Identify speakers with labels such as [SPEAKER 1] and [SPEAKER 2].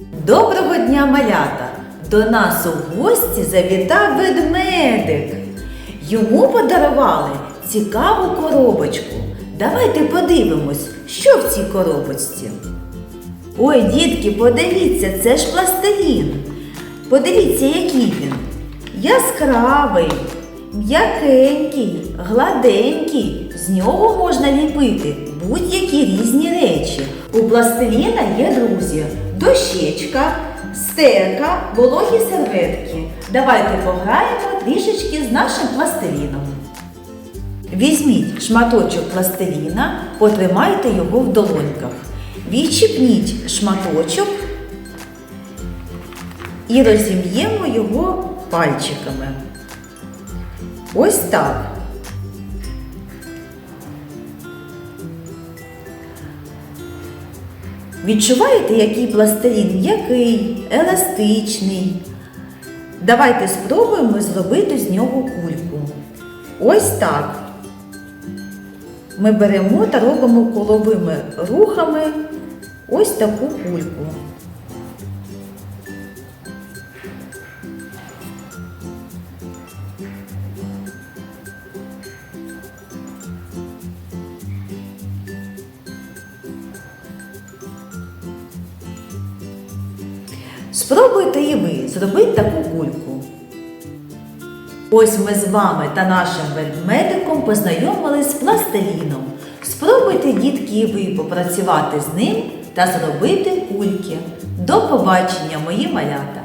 [SPEAKER 1] Доброго дня, малята! До нас у гості завітав ведмедик. Йому подарували цікаву коробочку. Давайте подивимось, що в цій коробочці. Ой, дітки, подивіться, це ж пластилін. Подивіться, який він. Яскравий, м'якенький, гладенький. З нього можна ліпити будь-які різні пластиліна є друзі: дощечка, стека, вологі серветки. Давайте пограємо трішечки з нашим пластиліном. Візьміть шматочок пластиліна, потримайте його в долоньках. Відчіпніть шматочок і розім'ємо його пальчиками. Ось так. Відчуваєте, який пластилін? М'який, еластичний. Давайте спробуємо зробити з нього кульку. Ось так. Ми беремо та робимо коловими рухами ось таку кульку. Спробуйте і ви зробити таку кульку. Ось ми з вами та нашим ведмедиком познайомились з пластиліном. Спробуйте, дітки, і ви попрацювати з ним та зробити кульки. До побачення, мої малята!